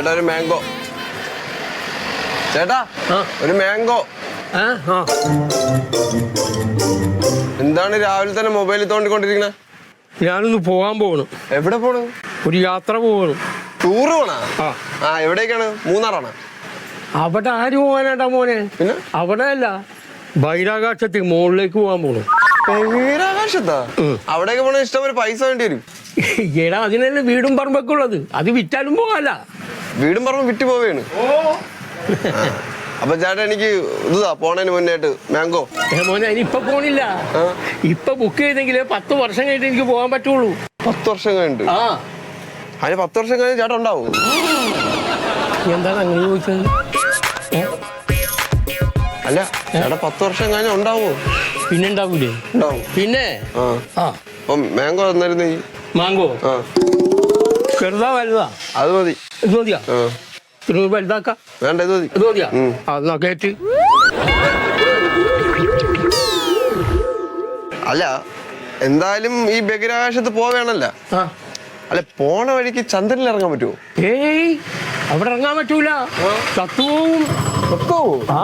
ചേട്ടാ ഒരു മാംഗോ. ചേട്ടാ ഒരു മാംഗോ. എന്താണ് രാവിലെ തന്നെ മൊബൈലിൽ തോണ്ടിക്കൊണ്ടിരിക്കണേ? ഞാനൊന്ന് പോകാൻ പോകണം എവിടെ പോണു? ഒരു യാത്ര പോകണം ടൂർ പോണാ? ആ. എവിടേക്കാണ്? മൂന്നാറാണ്? അവിടെ ആര് പോകാനാട്ടാ മോനെ? പിന്നെ? അവിടെ അല്ല. ബഹിരാകാശത്ത് മുകളിലേക്ക് പോകാൻ പോകണം ബഹിരാകാശത്താ. അവിടേക്ക് പോണ ഇഷ്ടം ഒരു പൈസ വേണ്ടി വരും. എടാ അതിനല്ലേ വീടും പറമ്പൊക്കെ ഉള്ളത്. അത് വിറ്റാലും പോകാല്ല. വീടും പറമ്പ് വിറ്റ് പോവേണ്. അപ്പൊ ചേട്ടാ എനിക്ക് ഇതാ പോണേന് മുന്നേട്ട് മാംഗോ. ഇപ്പൊ മോനെ പോണില്ല. ഇപ്പൊ ബുക്ക് ചെയ്തെങ്കിൽ പത്ത് വർഷം കഴിഞ്ഞിട്ട് എനിക്ക് പോകാൻ പറ്റുള്ളൂ. പത്ത് വർഷം കഴിഞ്ഞിട്ട്? ആ. അതിന് പത്ത് വർഷം കഴിഞ്ഞ് ചേട്ടൻ ഉണ്ടാവും. എന്താണ് അങ്ങനെ ചോദിച്ചത്? അല്ല ചേട്ടാ പത്ത് വർഷം കഴിഞ്ഞ ഉണ്ടാവോ? പിന്നെ ഉണ്ടാവൂലേ? ഉണ്ടാവും. പിന്നെ? ആ. തന്നായിരുന്നു മാംഗോ തന്നിരുന്നു മാങ്കോ ആ. ചെറുതാ വലുതാ അത് മതി. ഇത് മതിയാ? ഇത് വലുതാക്കാം വേണ്ട ഇത് മതി. ഇത് മതിയാ. ആ എന്നാ അല്ല എന്തായാലും ഈ ബഹിരാകാശത്ത് പോവേണല്ല ആ. അല്ല പോണ വഴിക്ക് ചന്ദ്രനിൽ ഇറങ്ങാൻ പറ്റുമോ ഏയ് അവിടെ ഇറങ്ങാൻ പറ്റൂല. ചത്തുപോവും. ആ.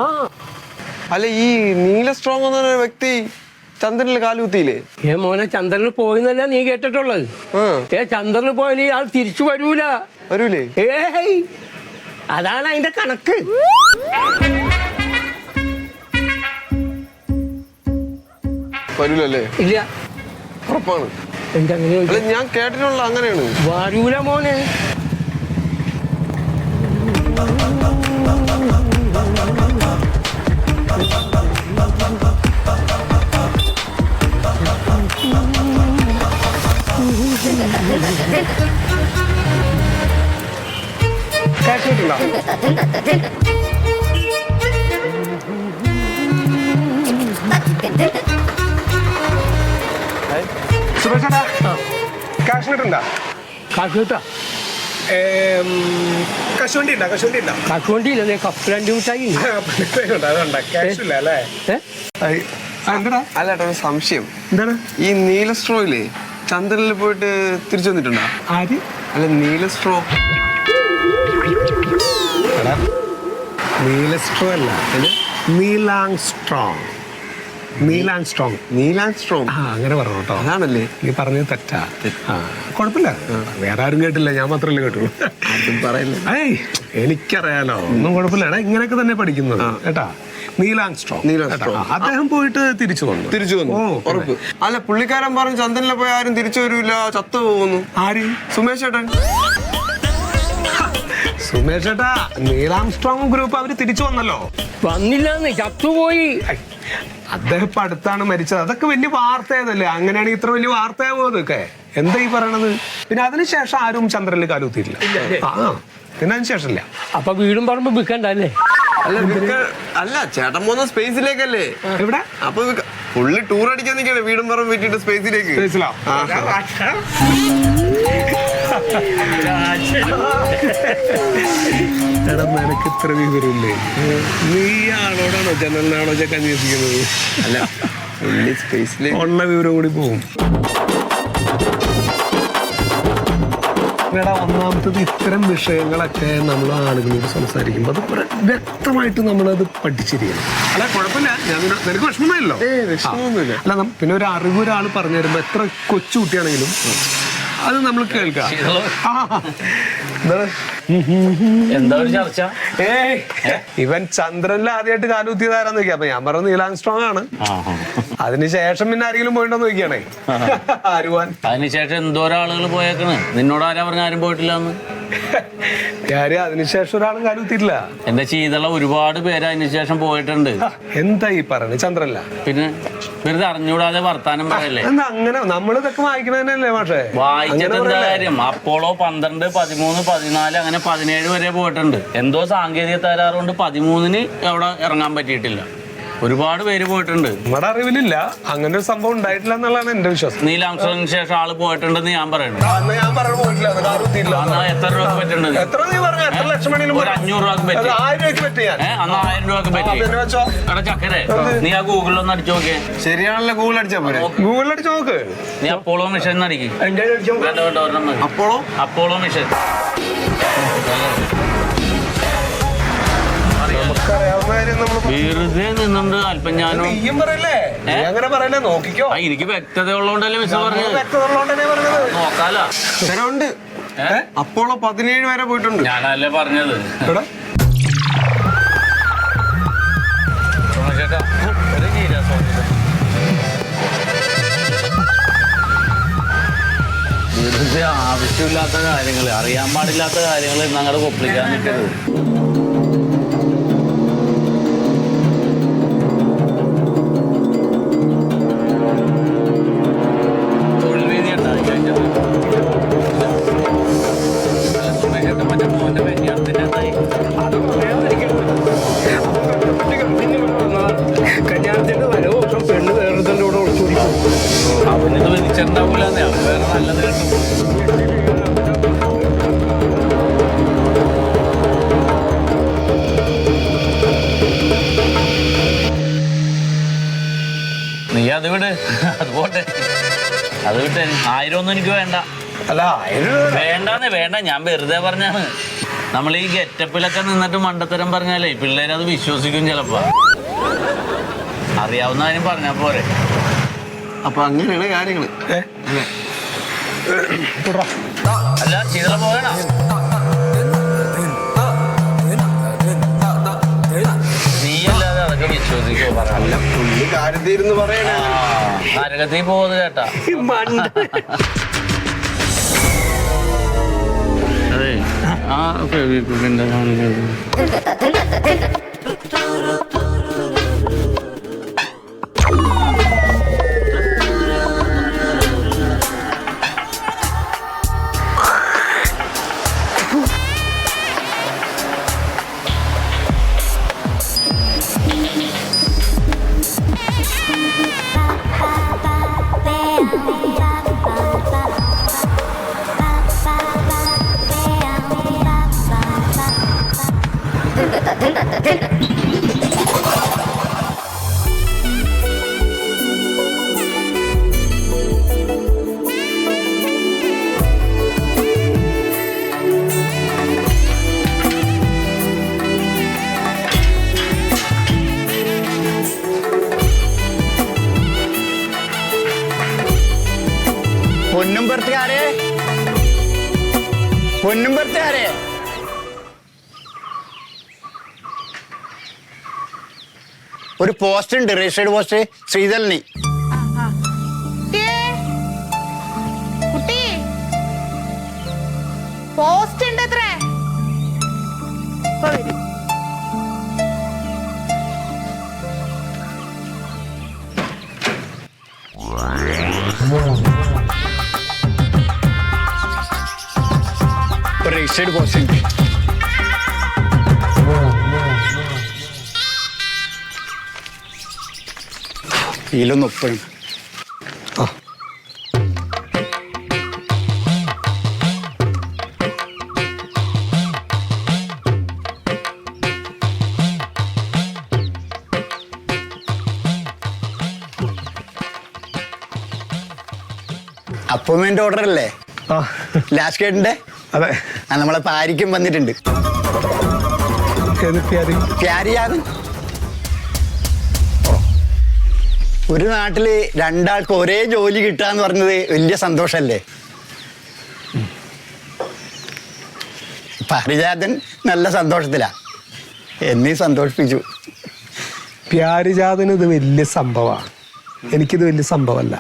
അല്ല ഈ നീല സ്ട്രോങ് എന്ന് വ്യക്തി ചന്ദ്രനിൽ കാലുകുത്തിയില്ലേ? ഏ മോനെ ചന്ദ്രനിൽ പോയിന്നല്ല നീ കേട്ടിട്ടുള്ളത്? ഏ ചന്ദ്രനിൽ പോയാൽ ആൾ തിരിച്ചു വരൂല. വരൂലേ? ഏയ് അതാണ് അതിന്റെ കണക്ക്. വരൂലല്ലേ? ഇല്ല. ഉറപ്പാണ്. എന്താ അങ്ങനെ അല്ല ഞാൻ കേട്ടിട്ടുള്ള അങ്ങനെയാണ്. വരൂല മോനെ. കേട്ടിട്ടുണ്ടോ സുരേഷേട്ടാ കാശ് കിട്ടുണ്ടോ കാശ് കിട്ടാ കശുവണ്ടി ഉണ്ടോ കശുവണ്ടി ഉണ്ടോ കാശുകൊണ്ടില്ല നീ കപ്പലണ്ടി മിഠായി ക്യാഷ് ഇല്ല അല്ലേ? സംശയം. എന്താണ്? ഈ നീല സ്ട്രോ ഇല്ലേ ചന്ദ്രനിൽ പോയിട്ട് തിരിച്ചു വന്നിട്ടുണ്ടോ? ആര്? അല്ല നീല സ്ട്രോ. നീലസ്ട്രോ അല്ല. Neil Armstrong. Neil Armstrong. Neil Armstrong. ആ അങ്ങനെ പറഞ്ഞു കേട്ടോ. അതാണല്ലേ? നീ പറഞ്ഞത് തെറ്റാ. ആ കുഴപ്പമില്ല. വേറെ ആരും കേട്ടില്ല ഞാൻ മാത്രമല്ലേ കേട്ടുള്ളൂ പറയില്ല. ഏയ് എനിക്കറിയാലോ. ഒന്നും കുഴപ്പമില്ല. എടാ ഇങ്ങനെയൊക്കെ തന്നെ പഠിക്കുന്നത് കേട്ടാ. നീലാങ് കേട്ടാ. അദ്ദേഹം പോയിട്ട് തിരിച്ചു വന്നു. തിരിച്ചു വന്നു. ഉറപ്പ്. അല്ല പുള്ളിക്കാരൻ പറഞ്ഞു ചന്ദനിലെ പോയി ആരും തിരിച്ചു വരൂല ചത്തു പോകുന്നു. ആര്? സുമേഷ് ചേട്ടൻ സുമേഷ് ചേട്ടാ നീലാം സ്ട്രോങ് ഗ്രൂപ്പ് അവർ തിരിച്ചു വന്നല്ലോ. വന്നില്ല ചത്തുപോയി. അദ്ദേഹം ഇപ്പൊ അടുത്താണ് മരിച്ചത്. അതൊക്കെ വലിയ വാർത്തയായതല്ലേ? അങ്ങനെയാണെങ്കിൽ ഇത്ര വലിയ വാർത്തയാവോ അതൊക്കെ. എന്താ ഈ പറയണത്? പിന്നെ അതിനുശേഷം ആരും ചന്ദ്രനിൽ കാലൂത്തിയില്ല ആ. പിന്നെ അതിനുശേഷം ഇല്ല അപ്പൊ വീടും പറമ്പ് വിൽക്കണ്ട അല്ലേ അല്ല വിക്ക- അല്ല ചേട്ടൻ പോകുന്ന സ്പേസിലേക്കല്ലേ? എവിടെ? അപ്പൊ വിക്ക- പുള്ളി ടൂർ അടിക്കാൻ നിൽക്കണേ വീടും പറമ്പ് വിറ്റിട്ട് സ്പേസിലേക്ക്. മനസ്സിലാ ആ. എടാ നിനക്ക് ഇത്ര വിവരമില്ലേ? നീ ആളോടാണോ ജനലിനാണോ ചെക്ക് അന്വേഷിക്കുന്നത്? അല്ല പുള്ളി സ്പേസിലേക്ക് ഉള്ള വിവരം കൂടി പോവും. എടാ ഒന്നാമത്തത് ഇത്തരം വിഷയങ്ങളൊക്കെ നമ്മൾ ആളുകളോട് സംസാരിക്കുമ്പോൾ അത് വ്യക്തമായിട്ട് നമ്മളത് പഠിച്ചിരിക്കണം. അല്ല കുഴപ്പമില്ല. ഞാൻ നിന- നിനക്ക് വിഷമമായല്ലോ ഏയ് വിഷമമൊന്നുമില്ല. അല്ല നം- പിന്നെ ഒരു അറിവ് ഒരാൾ പറഞ്ഞു തരുമ്പോൾ എത്ര കൊച്ചു കുട്ടിയാണെങ്കിലും അത് നമ്മൾ കേൾക്കാം. ആ. എന്താണ്? എന്താ ഒരു ചർച്ച? ഏയ് ഇവൻ ചന്ദ്രനിൽ ആദ്യമായിട്ട് കാലുകുത്തിയതാരാന്ന് വെക്കാം അപ്പൊ ഞാൻ പറഞ്ഞു നീലാങ് സ്ട്രോങ് ആണ് അതിനുശേഷം പിന്നെ ആരെങ്കിലും പോയിട്ടോ നോക്കിയാണേ. ആരുവാൻ. അതിനുശേഷം എന്തോരം ആളുകൾ പോയേക്കണ്. നിന്നോട് ആരാ പറഞ്ഞ ആരും പോയിട്ടില്ല എന്ന്? ആര് അതിനുശേഷം ഒരാളും കാര്യത്തില്ല എന്റെ ചെയ്തുള്ള ഒരുപാട് പേര് അതിനുശേഷം പോയിട്ടുണ്ട്. എന്താ ഈ പറയണത് ചന്ദ്രല്ല. പിന്നെ വെറുതെ അറിഞ്ഞൂടാതെ വർത്താനം പറയല്ലേ? എന്താ അങ്ങനെ നമ്മളിതൊക്കെ വായിക്കണതന്നെയല്ലേ പക്ഷേ വായിച്ചത് എന്താ കാര്യം? അപ്പോളോ പന്ത്രണ്ട് പതിമൂന്ന് പതിനാല് അങ്ങനെ പതിനേഴ് വരെ പോയിട്ടുണ്ട്. എന്തോ സാങ്കേതിക തകരാറുകൊണ്ട് പതിമൂന്നിന് അവിടെ ഇറങ്ങാൻ പറ്റിയിട്ടില്ല. ഒരുപാട് പേര് പോയിട്ടുണ്ട്. നമ്മുടെ അറിവിലില്ല. അങ്ങനെ ഒരു സംഭവം ഉണ്ടായിട്ടില്ല എന്നുള്ളതാണ് എന്റെ വിശ്വാസം. നീലാംശത്തിന് ശേഷം ആൾ പോയിട്ടുണ്ടെന്ന് ഞാൻ പറയുന്നു. അന്ന് ഞാൻ പറഞ്ഞു പോയിട്ടില്ല. അത് കാലുകുത്തിയില്ല അന്ന് എത്ര രൂപക്ക് പറ്റുന്നത് എത്ര നീ പറഞ്ഞു? എത്ര ലക്ഷം വേണേലും ഒരു അഞ്ഞൂറ് രൂപക്ക് പറ്റി. ആയിരം രൂപയ്ക്ക് പറ്റി ഞാൻ? ഏഹ് അന്ന് ആയിരം രൂപക്ക് പറ്റി പിന്നെ വെച്ചോ. എടാ ചക്കരെ നീ ആ ഗൂഗിളിൽ ഒന്ന് അടിച്ചു നോക്കിയേ ശരിയാണല്ലോ ഗൂഗിൾ അടിച്ചാ പോരെ? ഗൂഗിളിൽ അടിച്ച് നോക്ക്. നീ അപ്പോളോ മിഷൻ അടിക്കും. അപ്പോളോ? അപ്പോളോ അടിച്ച് വെറുതെ നിന്നുണ്ട്. അല്പം ഞാനും. നീയും പറയല്ലേ? നീ അങ്ങനെ പറയല്ലേ? നോക്കിക്കോ. ആ, എനിക്ക് വ്യക്തത ഉള്ളതുകൊണ്ടല്ലേ മിസ് വ്യക്തതയുള്ളതുകൊണ്ടല്ലേ പറഞ്ഞത്? നോക്കാലോ. ഏ? അപ്പോളോ പതിനേഴ് വരെ പോയിട്ടുണ്ട്. ഞാനല്ലേ പറഞ്ഞത്. ചേട്ടാ ഒരു വെറുതെ ആവശ്യമില്ലാത്ത കാര്യങ്ങൾ അറിയാൻ പാടില്ലാത്ത കാര്യങ്ങൾ ഞങ്ങളുടെ കൊപ്പിളിക്കാൻ നിൽക്കരുത് അത് വിട്ടെ ആയിരം ഒന്നും എനിക്ക് വേണ്ട. അല്ല അതിന് വേണ്ടാന്ന് വേണ്ട. ഞാൻ വെറുതെ പറഞ്ഞാണ് നമ്മൾ ഈ ഗെറ്റപ്പിലൊക്കെ നിന്നിട്ട് മണ്ടത്തരം പറഞ്ഞാലേ പിള്ളേരത് വിശ്വസിക്കും ചിലപ്പോ. അറിയാവുന്ന കാര്യം പറഞ്ഞാ പോരെ. അപ്പൊ അങ്ങനെയാണ് കാര്യങ്ങൾ. അല്ല? ശീതള പോകണ പറയാ പുള്ളി കാര്യത്തിരുന്ന് പറയണേ. നരകത്തിൽ പോകുന്നത് കേട്ടാ അതെ. ആ പൊന്നും ഒരു പോസ്റ്റ് ഉണ്ട് രജിസ്റ്റേർഡ് പോസ്റ്റ് ശ്രീധലിനി പോസ്റ്റ് ഉണ്ട് എത്ര വരും. പോസ്റ്റ് ഉണ്ട്. ഇതിലൊന്ന് ഒപ്പണം അപ്പോയിൻമെന്റ് ഓർഡർ അല്ലേ? ലാസ്റ്റ് ഗേറ്റിന്റെ അതെ. നമ്മളെ പാരിക്കും വന്നിട്ടുണ്ട്. പ്യാരിയാകും ഒരു നാട്ടിൽ രണ്ടാൾക്ക് ഒരേ ജോലി കിട്ടാന്ന് പറഞ്ഞത് വലിയ സന്തോഷല്ലേ? പാരിജാതൻ നല്ല സന്തോഷത്തിലാ. എന്നീ സന്തോഷിപ്പിച്ചു. പ്യാരിജാതന് ഇത് വലിയ സംഭവമാണ് എനിക്കിത് വലിയ സംഭവമല്ല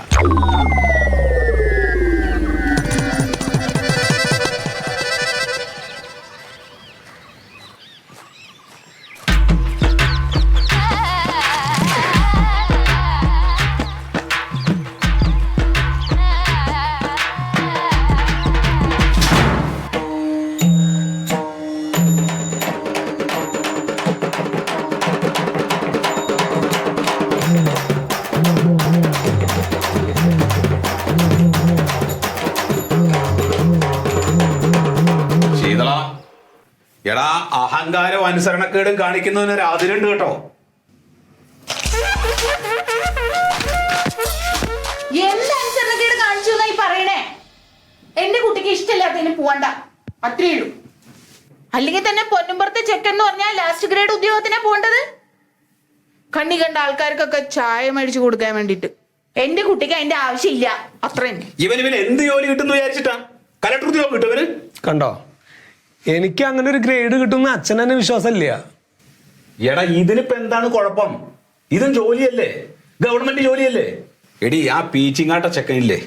അഹങ്കാരവും അനുസരണക്കേടും കാണിക്കുന്നതിന് ഒരു അതിരുണ്ട് കേട്ടോ. എന്തനുസരണക്കേട് കാണിച്ചു എന്നായി പറയണേ? എന്റെ കുട്ടിക്ക് ഇഷ്ടമില്ലാത്തതിന് പോവണ്ട. അത്രേ ഉള്ളൂ. അല്ലെങ്കിൽ തന്നെ പൊന്നുംപുറത്തെ ചെക്കൻ എന്ന് പറഞ്ഞാൽ ലാസ്റ്റ് ഗ്രേഡ് ഉദ്യോഗത്തിനാ പോകേണ്ടത്? കണ്ണി കണ്ട ആൾക്കാർക്കൊക്കെ ചായ മേടിച്ചു കൊടുക്കാൻ വേണ്ടിട്ട് എന്റെ കുട്ടിക്ക് അതിന്റെ ആവശ്യമില്ല. അത്ര തന്നെ ഇവൻ ഇവൻ എന്ത് ജോലി കിട്ടുന്നു വിചാരിച്ചിട്ടാ? കലക്ടർ ഉദ്യോഗം കിട്ടും ഇവന്? കണ്ടോ? എനിക്ക് അങ്ങനെ ഒരു ഗ്രേഡ് കിട്ടുന്ന അച്ഛൻ തന്നെ വിശ്വാസമില്ല. എടാ ഇതിനിപ്പോ എന്താണ് കുഴപ്പം? ഇതും ജോലിയല്ലേ? ഗവൺമെന്റ് ജോലിയല്ലേ? എടി ആ പീച്ചിങ്ങാട്ട ചെക്കനില്ലേ?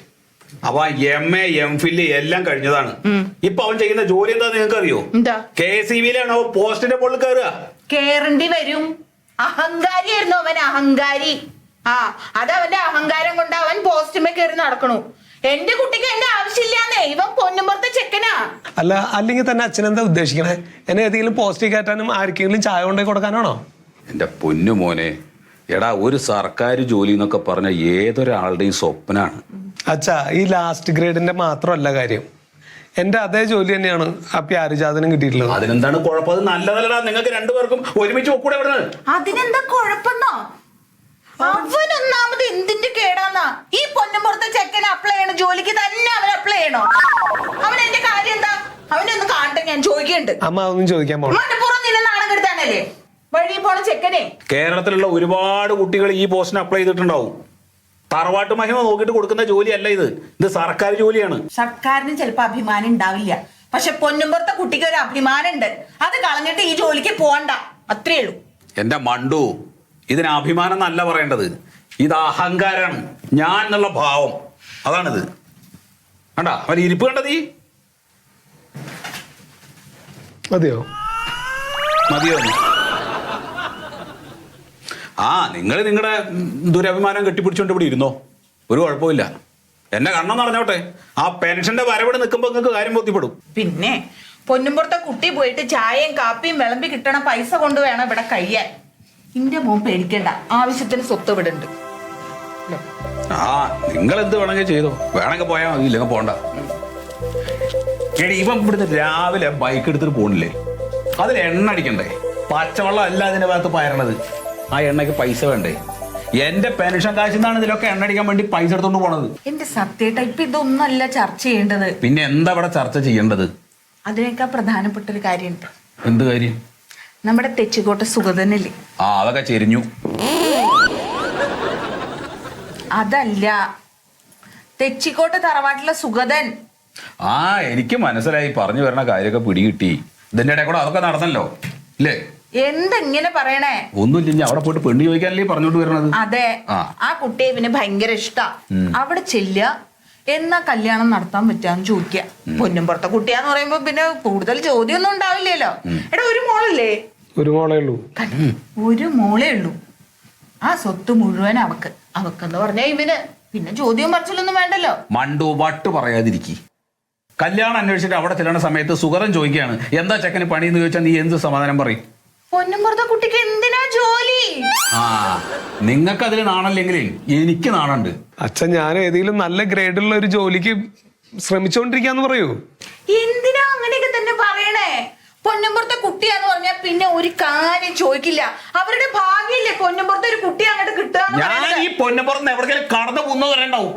അവ എം എ എം ഫില്ല് എല്ലാം കഴിഞ്ഞതാണ്. ഇപ്പൊ അവൻ ചെയ്യുന്ന ജോലി എന്താ നിങ്ങൾക്ക് അറിയോ എന്താ? കെ സി ബിയിലാണ് അവൻ പോസ്റ്റിന്റെ പൊള്ളിൽ കയറുക. കേറണ്ടി വരും. അഹങ്കാരിയായിരുന്നു അവൻ അഹങ്കാരി. ആ അത് അവന്റെ അഹങ്കാരം കൊണ്ട് അവൻ പോസ്റ്റുമേ കയറി നടക്കണു. എന്റെ കുട്ടിക്ക് എന്റെ ആവശ്യമില്ലാന്നേ. ഇവൻ പൊന്നുമ്പുറത്തെ ചെക്കനാ. അല്ല അല്ലെങ്കിൽ തന്നെ അച്ഛൻ എന്താ ഉദ്ദേശിക്കണേ? എന്നെ ഏതെങ്കിലും പോസ്റ്റിൽ കയറ്റാനും ആർക്കെങ്കിലും ചായ കൊണ്ടേ കൊടുക്കാനാണോ? എന്റെ പൊന്നു മോനെ എടാ ഒരു സർക്കാർ ജോലി എന്നൊക്കെ പറഞ്ഞ ഏതൊരാളുടെയും സ്വപ്നാണ്. അച്ഛാ ഈ ലാസ്റ്റ് ഗ്രേഡിന്റെ മാത്രമല്ല കാര്യം. എന്റെ അതേ ജോലി തന്നെയാണ് ആ പ്യാരിജാതനും കിട്ടിയിട്ടുള്ളത്. അതിനെന്താണ് കുഴപ്പം? അത് നല്ലതല്ലടാ. നിങ്ങൾക്ക് രണ്ടുപേർക്കും ഒരുമിച്ച് ഒക്കൂടെ അതിനെന്താ കുഴപ്പന്നോ അവൻ ഒന്നാമത് എന്തിന്റെ കേടാന്നാ? ഈ പൊന്നുമ്പുറത്തെ ചെക്കൻ അപ്ലൈ ചെയ്യണം ജോലിക്ക് തന്നെ അവൻ അപ്ലൈ ചെയ്യണോ? അവൻ എന്റെ കാര്യം എന്താ? അവനൊന്ന് കാണട്ടെ ഞാൻ ചോദിക്കണ്ട്. അമ്മ അതൊന്നും ചോദിക്കാൻ പോകണം മലപ്പുറം നിന്നെ നാണം കെടുത്താനല്ലേ? വഴി പോണ ചെക്കനെ. കേരളത്തിലുള്ള ഒരുപാട് കുട്ടികൾ ഈ പോസ്റ്റിന് അപ്ലൈ ചെയ്തിട്ടുണ്ടാവും. തറവാട്ട് മഹിമ നോക്കിട്ട് കൊടുക്കുന്ന ജോലിയല്ല ഇത്. ഇത് സർക്കാർ ജോലിയാണ്. സർക്കാരിന് ചിലപ്പോ അഭിമാനം ഉണ്ടാവില്ല. പക്ഷെ പൊന്നുമ്പുറത്തെ കുട്ടിക്ക് ഒരു അഭിമാനം ഉണ്ട് അത് കളഞ്ഞിട്ട് ഈ ജോലിക്ക് പോണ്ട അത്രേ ഉള്ളൂ. എന്റെ മണ്ടു. ഇതിന് അഭിമാനം എന്നല്ല പറയേണ്ടത്. ഇത് അഹങ്കാരം ഞാൻ എന്നുള്ള ഭാവം. അതാണിത്. വേണ്ട അവൻ ഇരിപ്പ് കണ്ടത്? ഈ മതിയോ? മതിയോ? ആ നിങ്ങൾ നിങ്ങളുടെ ദുരഭിമാനം കെട്ടിപ്പിടിച്ചോണ്ട് ഇവിടെ ഇരുന്നോ? ഒരു കുഴപ്പമില്ല. എന്നെ കണ്ണെന്ന് പറഞ്ഞോട്ടെ ആ പെൻഷന്റെ വരവിടെ നിൽക്കുമ്പോ നിങ്ങൾക്ക് കാര്യം ബോധ്യപ്പെടും. പിന്നെ പൊന്നുമ്പുറത്തെ കുട്ടി പോയിട്ട് ചായയും കാപ്പിയും വിളമ്പി കിട്ടണ പൈസ കൊണ്ട് വേണം ഇവിടെ കഴിയാൻ ഇന്റെ മോൻ പേടിക്കണ്ട. ആവശ്യത്തിന് സ്വത്ത് ഇവിടെ ഉണ്ട് ആ നിങ്ങൾ എന്ത് വേണമെങ്കിൽ ചെയ്തോ. വേണമെങ്കിൽ പോയാൽ മതി ഇല്ലെങ്കിൽ പോണ്ട. എടി ഇവൻ ഇവിടുന്ന് രാവിലെ ബൈക്ക് എടുത്തിട്ട് പോണില്ലേ? അതിൽ എണ്ണ അടിക്കണ്ടേ? പച്ചവെള്ളം അല്ല അതിന്റെ ഭാഗത്ത് പയറണത്. ആ എണ്ണയ്ക്ക് പൈസ വേണ്ടേ? എന്റെ പെൻഷൻ കാശിൽ നിന്നാണ് ഇതിലൊക്കെ എണ്ണ അടിക്കാൻ വേണ്ടി പൈസ എടുത്തോണ്ട് പോണത്. എന്റെ സത്യേട്ട ഇപ്പൊ ഇതൊന്നല്ല ചർച്ച ചെയ്യേണ്ടത്. പിന്നെ എന്താ ഇവിടെ ചർച്ച ചെയ്യേണ്ടത്? അതിനേക്കാൾ പ്രധാനപ്പെട്ട ഒരു കാര്യമുണ്ട്. എന്ത് കാര്യം? നമ്മുടെ തെച്ചിക്കോട്ട സുഗതനല്ലേ? ആ അതൊക്കെ ചെരിഞ്ഞു. അതല്ല. തെച്ചിക്കോട്ട തറവാട്ടിലെ സുഗതൻ. ആ എനിക്ക് മനസ്സിലായി. പറഞ്ഞു വരണ കാര്യമൊക്കെ പിടികിട്ടി. ഇതിന്റെ ഇടയിൽ കൂടെ അതൊക്കെ നടന്നല്ലോ. ഇല്ലേ? എന്തെങ്ങനെ പറയണേ? ഒന്നുമില്ല ഞാൻ അവിടെ പോയിട്ട് പെണ്ണ് ചോദിക്കാനല്ലേ പറഞ്ഞോണ്ട് വരണത്? അതെ. ആ. ആ കുട്ടിയെ പിന്നെ ഭയങ്കര ഇഷ്ടാ. അവിടെ ചെല്ലുക എന്നാ കല്യാണം നടത്താൻ പറ്റാന്ന് ചോദിക്കുക പൊന്നുംപുറത്തെ കുട്ടിയാന്ന് പറയുമ്പോ പിന്നെ കൂടുതൽ ചോദ്യമൊന്നും ഉണ്ടാവില്ലല്ലോ. എടാ ഒരു മോളല്ലേ? ഒരു മോളേ ഉള്ളൂ. കണ്ടോ? ഒരു മോളേ ഉള്ളൂ. ആ സ്വത്ത് മുഴുവൻ അവക്ക്. അവക്കെന്ന് പറഞ്ഞാ ഇവന്. പിന്നെ ചോദ്യവും പറച്ചിലൊന്നും വേണ്ടല്ലോ. മണ്ടു വട്ട് പറയാതിരിക്കി. കല്യാണം അന്വേഷിച്ചിട്ട് അവിടെ ചെല്ലണ സമയത്ത് സുഗറൻ ചോദിക്കുകയാണ് എന്താ ചെക്കന് പണി എന്ന് ചോദിച്ചാൽ നീ എന്ത് സമാധാനം പറയും? പൊന്നുംപുറത്തെ കുട്ടിക്ക് എന്തിനാ ജോലി? ആ നിങ്ങൾക്ക് അതിൽ നാണല്ലെങ്കിൽ എനിക്ക് നാണുണ്ട്. അച്ഛൻ ഞാൻ ഏതെങ്കിലും നല്ല ഗ്രേഡുള്ള ഒരു ജോലിക്ക് ശ്രമിച്ചോണ്ടിരിക്കാന്ന് പറയൂ. എന്തിനാ അങ്ങനെയൊക്കെ തന്നെ പറയണേ? പൊന്നുംപുറത്തെ കുട്ടിയാന്ന് പറഞ്ഞാൽ പിന്നെ ഒരു കാര്യം ചോദിക്കില്ല. അവരുടെ ഭാഗ്യല്ലേ പൊന്നുംപുറത്തെ ഒരു കുട്ടി അങ്ങോട്ട് കിട്ടുക ഞാൻ ഈ പൊന്നുംപുറത്ത് എവിടെയെങ്കിലും കടന്നു പോകുന്ന വരണ്ടാവും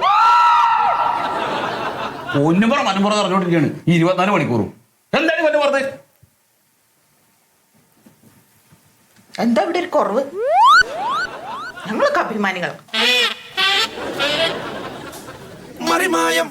പൊന്നുംപുറം മനുപുറം പറഞ്ഞോണ്ടിരിക്കുകയാണ് ഈ ഇരുപത്തിനാല് മണിക്കൂറും. എന്തായാലും പൊന്നുപുറത്ത് എന്താ ഇവിടെ ഒരു കുറവ്? ഞങ്ങളൊക്കെ അഭിമാനികൾ മറിമായം.